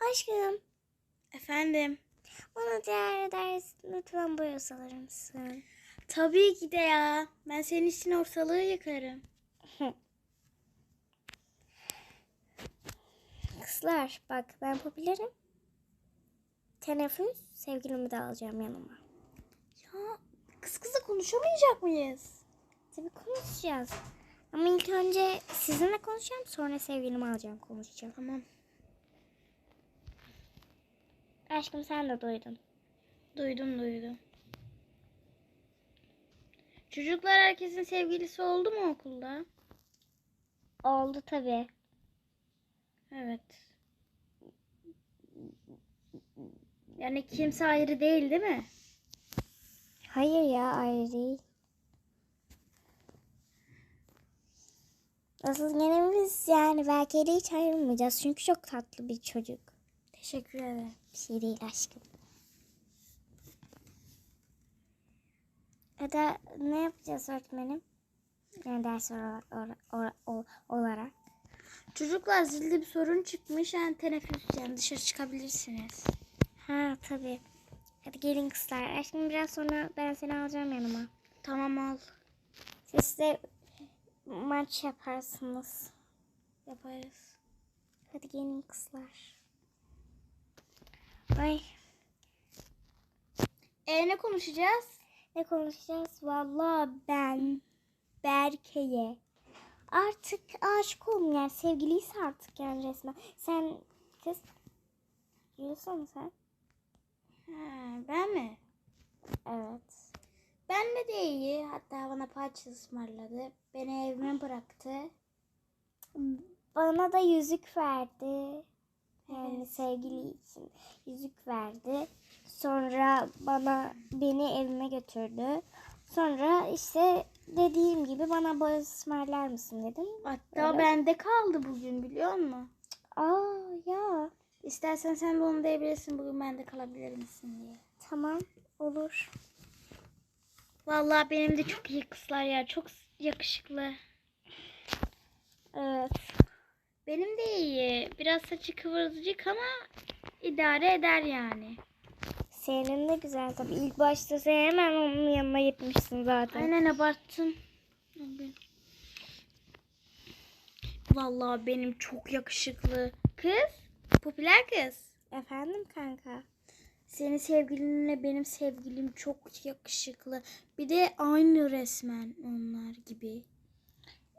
Aşkım Efendim. bana diğer ders lütfen boyası alır mısın? Tabii ki de ya. Ben senin için ortalığı yıkarım. Kızlar bak ben popülerim. Teneffüs sevgilimi de alacağım yanıma. Ya kız kıza konuşamayacak mıyız? Tabii konuşacağız. Ama ilk önce sizinle konuşacağım sonra sevgilimi alacağım konuşacağım. Tamam. Aşkım sen de duydun. Duydum duydum. Çocuklar herkesin sevgilisi oldu mu okulda? Oldu tabii. Evet. Yani kimse ayrı değil değil mi? Hayır ya ayrı değil. Asıl gene biz yani belki de hiç ayrılmayacağız. Çünkü çok tatlı bir çocuk. Teşekkür ederim. Bir şey değil aşkım. Eda ne yapacağız öğretmenim? Yani ders olarak, ora- ora- o- olarak. Çocuklar zilde bir sorun çıkmış. Yani teneffüs yani dışarı çıkabilirsiniz. Ha tabii. Hadi gelin kızlar. Aşkım biraz sonra ben seni alacağım yanıma. Tamam al. Siz de maç yaparsınız. Yaparız. Hadi gelin kızlar. Ay E ne konuşacağız? ne konuşacağız? Vallahi ben Berke'ye artık aşık oldum yani sevgiliyiz artık yani resmen. Sen kız yürüsene sen. Ha, ben mi? Evet. Ben de de iyi. Hatta bana parça ısmarladı. Beni evime bıraktı. Bana da yüzük verdi. Yani sevgili için yüzük verdi. Sonra bana beni evime götürdü. Sonra işte dediğim gibi bana boy ısmarlar mısın dedim. Hatta Öyle. bende kaldı bugün biliyor musun? Aa ya İstersen sen de onu diyebilirsin. Bugün bende kalabilir misin diye. tamam olur. Vallahi benim de çok iyi kızlar ya. Çok yakışıklı. Evet. Benim de iyi. Biraz saçı kıvırcık ama idare eder yani. Senin de güzel tabii. İlk başta sen hemen onun yanına gitmişsin zaten. Aynen abarttın. Vallahi benim çok yakışıklı. Kız. Popüler kız. Efendim kanka. Senin sevgilinle benim sevgilim çok yakışıklı. Bir de aynı resmen onlar gibi.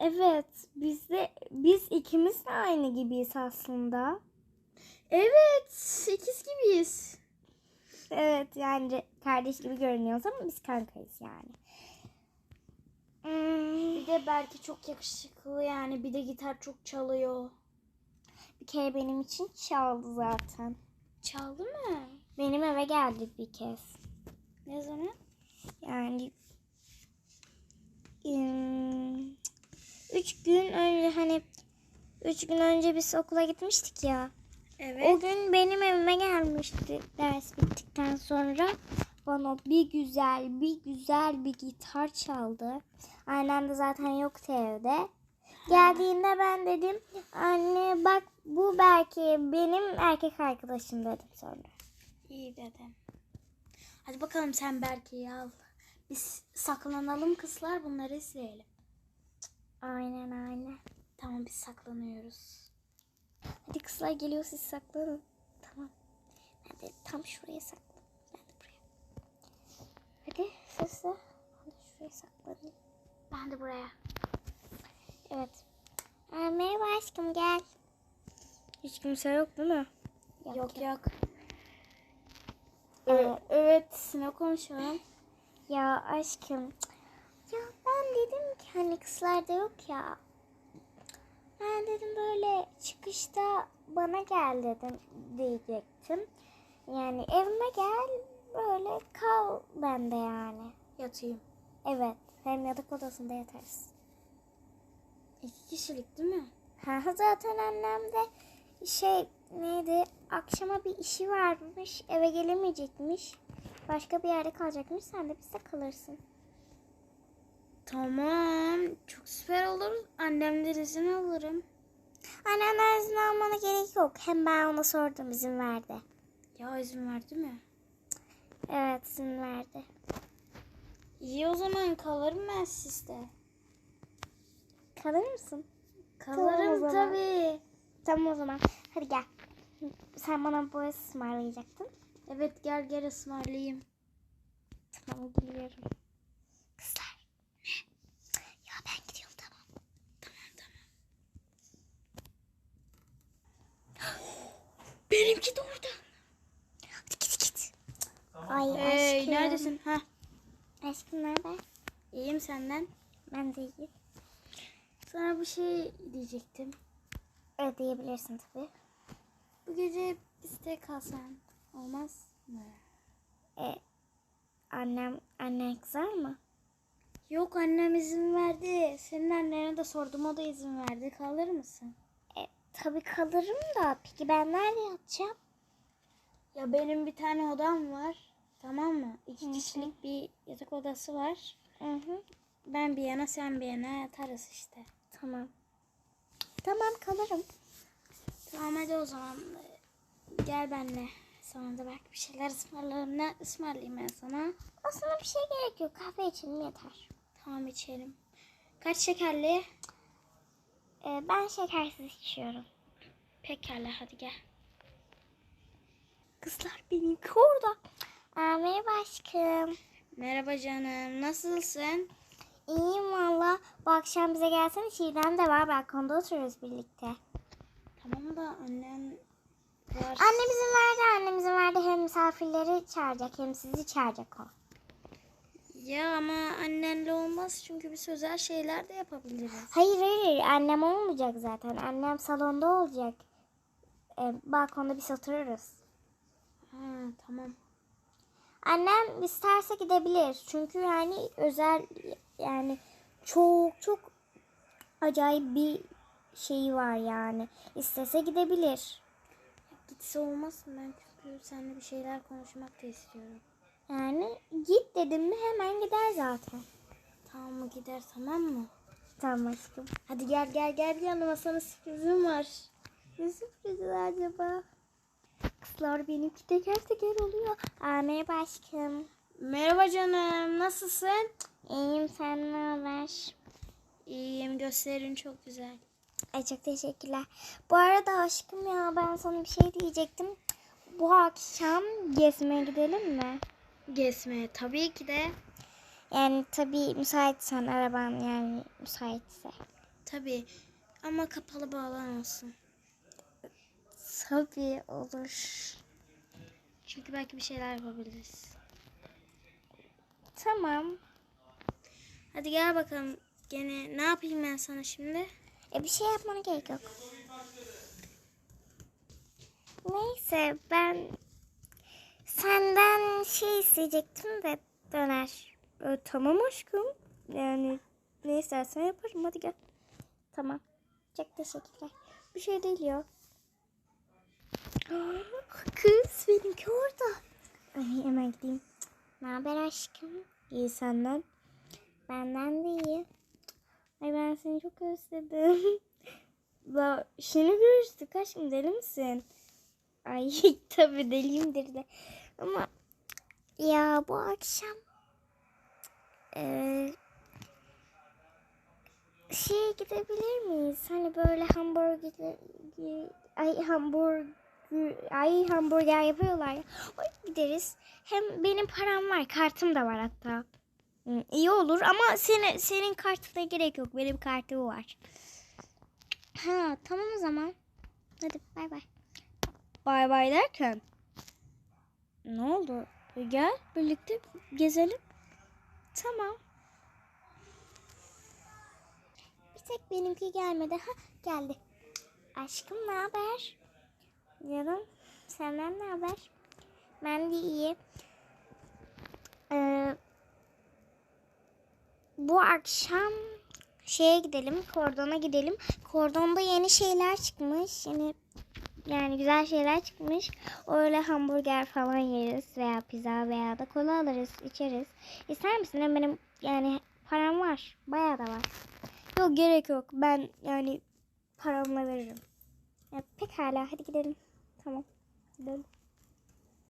Evet biz de biz ikimiz de aynı gibiyiz aslında. Evet, ikiz gibiyiz. Evet yani kardeş gibi görünüyoruz ama biz kankayız yani. Hmm, Bir de belki çok yakışıklı yani. Bir de gitar çok çalıyor. bir kere benim için çaldı zaten. Çaldı mı? Benim eve geldi bir kez. Ne zaman? Yani hmm, üç gün önce hani üç gün önce biz okula gitmiştik ya. Evet. O gün benim evime gelmişti ders bittikten sonra. Bana bir güzel bir güzel bir gitar çaldı. Annem de zaten yoktu evde. Geldiğinde ben dedim anne bak bu belki benim erkek arkadaşım dedim sonra. İyi dedim. Hadi bakalım sen Berke'yi al. Biz saklanalım kızlar bunları izleyelim. Aynen aynen. Tamam biz saklanıyoruz. Hadi kızlar geliyor siz saklanın. Tamam. Ben de tam şuraya saklan. Ben de buraya. Hadi sesle. Ben de şuraya saklanayım. Ben de buraya. Evet. Aa, merhaba aşkım gel. Hiç kimse yok değil mi? Yok yok. Ee, Ee, evet ne konuşalım? Ya aşkım. Kızlarda yok ya. Ben dedim böyle çıkışta bana gel dedim diyecektim. Yani evime gel böyle kal bende yani. Yatayım. Evet. Hem yatak odasında yatarız. İki kişilik değil mi? Ha zaten annem de şey neydi akşama bir işi varmış eve gelemeyecekmiş. Başka bir yerde kalacakmış sen de bizde kalırsın. Tamam. Çok süper olur. Annemden izin alırım. Annemden izin almana gerek yok. Hem ben ona sordum izin verdi. Ya izin verdi mi? Evet izin verdi. İyi o zaman kalırım ben sizde. Kalır mısın? Tamam Kalırım zaman. tabii. Tamam o zaman. Hadi gel. Sen bana boya ısmarlayacaktın. Evet gel gel ısmarlayayım. Tamam geliyorum. Kızlar. Ne? Ya ben gidiyorum tamam. Benimki de orada. Hadi git git. Ay Hey aşkım. neredesin? Ha. Aşkım ne haber? İyiyim senden. Ben de iyiyim. Sana bir şey diyecektim. Ödeyebilirsin tabii. Bu gece bizde kalsan olmaz mı? E, annem, annen kızar mı? Yok annem izin verdi. Senin annene de sordum o da izin verdi. Kalır mısın? E, tabii kalırım da. Peki ben nerede yatacağım? Ya benim bir tane odam var. Tamam mı? İki Hı hı. kişilik bir yatak odası var. Hı hı. Ben bir yana sen bir yana yatarız işte. Tamam. Tamam kalırım. Tamam hadi o zaman. Gel benimle. Sana da belki bir şeyler ısmarlarım. Ne ısmarlayayım ben sana? Aslında bir şey gerek yok. Kahve içelim yeter. Tamam içelim. Kaç şekerli? E, ben şekersiz içiyorum. Pekala hadi gel. Kızlar benimki orada. Aa, merhaba aşkım. Merhaba canım. Nasılsın? İyiyim valla. Bu akşam bize gelsene Çiğdem de var. Balkonda oturuyoruz birlikte. Tamam da annen var. Annem izin verdi. Annem izin verdi. Hem misafirleri çağıracak hem sizi çağıracak o. Ya ama annenle olmaz çünkü biz özel şeyler de yapabiliriz. Hayır hayır annem olmayacak zaten. Annem salonda olacak. Ee, balkonda biz otururuz. Ha tamam. Annem isterse gidebilir. Çünkü yani özel yani çok çok acayip bir şey var yani. İstese gidebilir. Gitse olmasın ben çünkü seninle bir şeyler konuşmak da istiyorum. Yani git dedim mi hemen gider zaten. Tamam mı gider tamam mı? Tamam aşkım. Hadi gel gel gel yanıma sana sürprizim var. Ne sürprizi acaba? Kızlar benimki teker teker oluyor. Aa, merhaba aşkım. Merhaba canım nasılsın? İyiyim sen ne haber? İyiyim gösterin çok güzel. Ay çok teşekkürler. Bu arada aşkım ya ben sana bir şey diyecektim. Bu akşam gezmeye gidelim mi? Gezmeye tabii ki de. Yani tabii müsaitsen araban yani müsaitse. Tabii ama kapalı bağlan olsun. Tabii olur. Çünkü belki bir şeyler yapabiliriz. Tamam. Hadi gel bakalım. Gene ne yapayım ben sana şimdi? E bir şey yapmana gerek yok. Neyse ben senden şey isteyecektim de döner. E, tamam aşkım. Yani ne istersen yaparım hadi gel. Tamam. Çok teşekkürler. Bir şey değil ya. Aa, Kız benimki orada. Ay, hemen gideyim. Ne haber aşkım? İyi senden. Benden de iyi. Ay ben seni çok özledim. La şimdi görüştük aşkım deli misin? Ay tabii deliyimdir de. Ama ya bu akşam eee şeye gidebilir miyiz? Hani böyle hamburger ay hamburger ay hamburger yapıyorlar ya. Ay, gideriz. Hem benim param var, kartım da var hatta. İyi olur ama senin senin kartına gerek yok. Benim kartım var. Ha tamam o zaman. Hadi bay bay. Bay bay derken? Ne oldu? E, Gel birlikte gezelim. Tamam. Bir tek benimki gelmedi. Ha geldi. Aşkım ne haber? Canım senden ne haber? Ben de iyi. Ee, bu akşam şeye gidelim, kordona gidelim. Kordonda yeni şeyler çıkmış. Yeni yani güzel şeyler çıkmış. Öyle hamburger falan yeriz veya pizza veya da kola alırız, içeriz. İster misin? Hem benim yani param var. Bayağı da var. Yok gerek yok. Ben yani paramla veririm. Ya, pekala hadi gidelim. Tamam. Gidelim.